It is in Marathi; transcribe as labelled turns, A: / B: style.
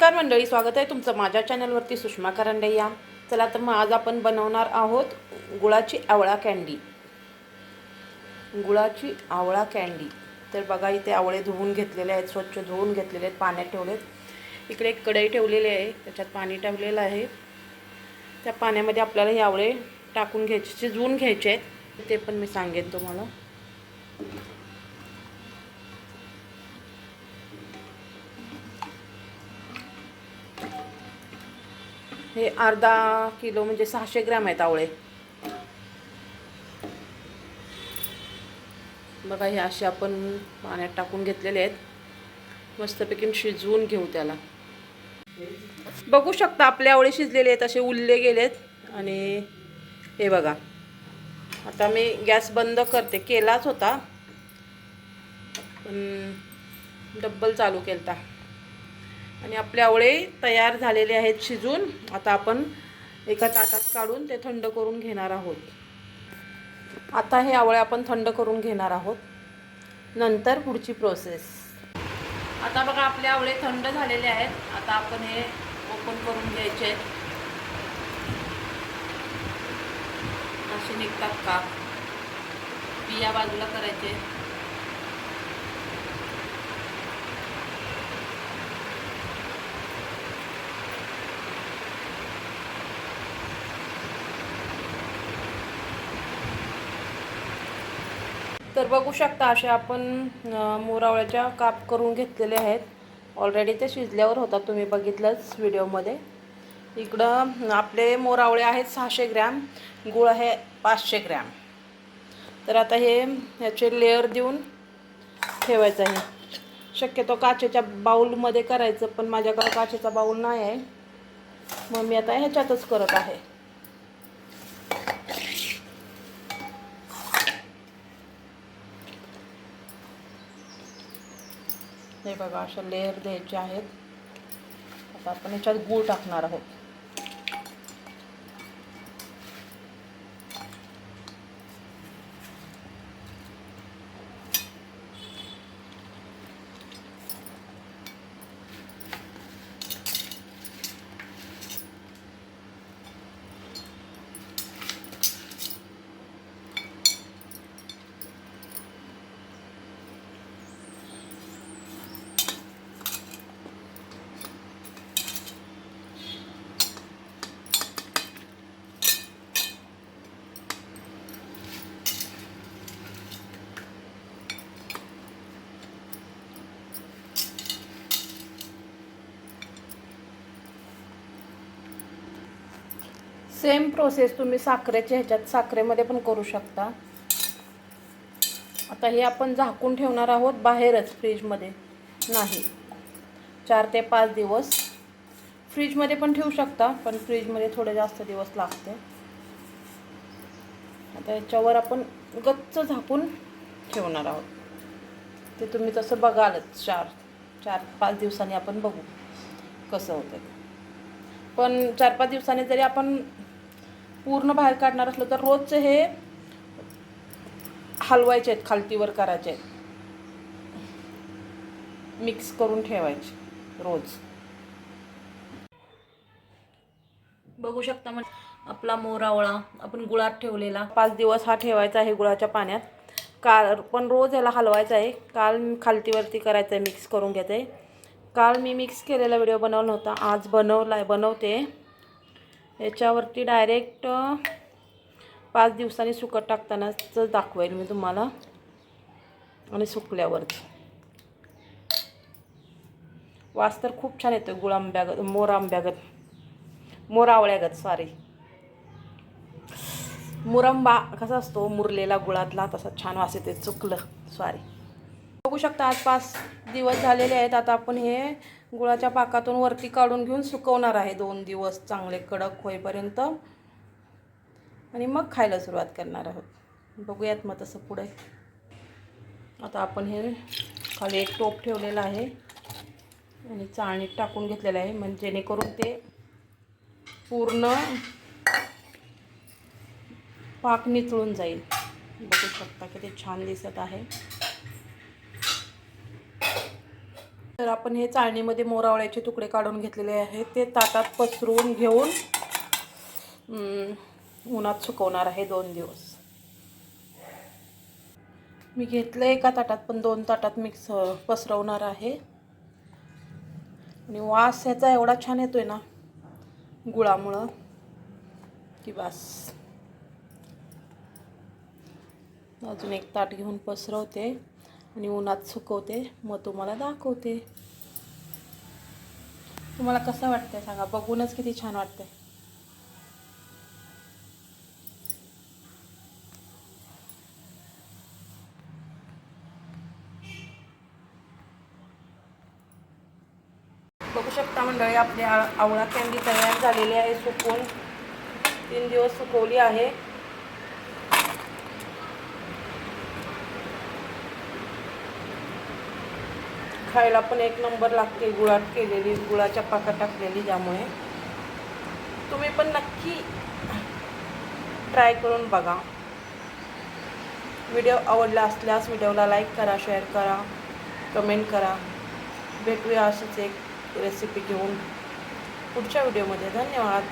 A: नमस्कार मंडळी स्वागत आहे तुमचं माझ्या चॅनलवरती सुषमा करंडे या चला तर मग आज आपण बनवणार आहोत गुळाची आवळा कँडी गुळाची आवळा कँडी तर बघा इथे आवळे धुवून घेतलेले आहेत स्वच्छ धुवून घेतलेले आहेत पाण्यात ठेवलेत. इकडे एक कढई ठेवलेली आहे त्याच्यात पाणी ठेवलेलं आहे. त्या पाण्यामध्ये आपल्याला हे आवळे टाकून घ्यायचे शिजवून घ्यायचे आहेत. ते पण मी सांगेन तुम्हाला. हे अर्धा किलो म्हणजे सहाशे ग्रॅम आहेत आवळे. बघा हे असे आपण पाण्यात टाकून घेतलेले आहेत. मस्तपैकी शिजवून घेऊ त्याला. बघू शकता आपले आवळे शिजलेले आहेत असे उरले गेलेत. आणि हे बघा आता मी गॅस बंद करते. केलाच होता पण डब्बल चालू केलता. आणि आपले आवळे तयार झालेले आहेत शिजून. आता आपण एका ताटात काढून ते थंड करून घेणार आहोत. आता हे आवळे आपण थंड करून घेणार आहोत. नंतर पुढची प्रोसेस आता बघा आपले आवळे थंड झालेले आहेत. आता आपण हे ओपन करून घ्यायचे आहेत. असे निघतात का? बिया बाजूला करायचे तर बघू शकता असे आपण मोरावळ्याच्या काप करून घेतलेले आहेत. ऑलरेडी ते शिजल्यावर होता तुम्ही बघितलंच व्हिडिओमध्ये. इकडं आपले मोरावळे आहेत सहाशे ग्रॅम गुळ आहे पाचशे ग्रॅम. तर आता हे ह्याचे लेअर देऊन ठेवायचं आहे. शक्यतो काचेच्या बाऊलमध्ये करायचं पण माझ्याकडं काचेचा बाऊल नाही आहे. मग मी आता ह्याच्यातच करत आहे. हे बघा अशा लेअर द्यायचे आहेत. आता आपण याच्यात गूळ टाकणार आहोत. सेम प्रोसेस तुम्ही साखरेच्या ह्याच्यात साखरेमध्ये पण करू शकता. आता हे आपण झाकून ठेवणार आहोत बाहेरच फ्रीजमध्ये. नाही. चार ते पाच दिवस. फ्रीजमध्ये पण ठेवू शकता पण फ्रीजमध्ये थोडे जास्त दिवस लागते. आता याच्यावर आपण गच्च झाकून ठेवणार आहोत. ते तुम्ही तसं बघालच चार चार पाच दिवसांनी आपण बघू कसं होतं पण चार पाच दिवसांनी जरी आपण पूर्ण बाहेर काढणार असलो तर रोजचे हे हलवायचे आहेत खालतीवर करायचे आहेत. मिक्स करून ठेवायचे रोज. बघू शकता मग आपला मोरावळा आपण गुळात ठेवलेला. पाच दिवस हा ठेवायचा आहे गुळाच्या पाण्यात. काल पण रोज याला हलवायचा आहे. काल खालतीवरती करायचं आहे मिक्स करून घ्यायचं आहे काल मी मिक्स केलेला व्हिडिओ बनवला नव्हता आज बनवला आहे बनवते. याच्यावरती डायरेक्ट पाच दिवसांनी सुकट टाकतानाच दाखवेल मी तुम्हाला. आणि सुकल्यावरती वास तर खूप छान येतो गुळ आंब्यागत मोर आंब्यागत. मोरावळ्यागत सॉरी मुरंबा कसा असतो? मुरलेला गुळातला तसा छान वास येते चुकलं सॉरी बघू शकता आज पाच दिवस झालेले आहेत आता आपण हे गुळाच्या पाकातून वरती काढून घेऊन सुकवणार आहे दोन दिवस चांगले कडक होईपर्यंत. आणि मग खायला सुरुवात करणार आहोत. बघूयात मग तसं पुढे. आता आपण हे खाली एक टोप ठेवलेलं आहे. आणि चाळणीत टाकून घेतलेलं आहे. म्हणजे जेणेकरून ते पूर्ण पाक निचळून जाईल. बघू शकता की ते छान दिसत आहे. तर आपण हे चाळणीमध्ये मोरावळ्याचे तुकडे काढून घेतलेले आहेत. ते ताटात पसरून घेऊन उन्हात सुकवणार आहे दोन दिवस. मी घेतलं एका ताटात पण दोन ताटात मिक्स पसरवणार आहे. आणि वास ह्याचा एवढा छान येतोय ना गुळामुळं की बास. अजून एक ताट घेऊन पसरवते. आणि उन्हात सुकवते. मग तुम्हाला दाखवते. तुम्हाला कसं वाटतंय सांगा? बघूनच किती छान वाटतंय. बघू शकता मंडळी आपली आवळा कॅन्डी तयार झालेली आहे सुकून. तीन दिवस सुकवली आहे. खायला पण एक नंबर लागते. गुळात केलेली गुळाच्या पाकात टाकलेली त्यामुळे. तुम्ही पण नक्की ट्राय करून बघा. व्हिडिओ आवडला असल्यास व्हिडिओला लाईक करा शेअर करा कमेंट करा. भेटूया असंच एक रेसिपी घेऊन पुढच्या व्हिडिओमध्ये. धन्यवाद.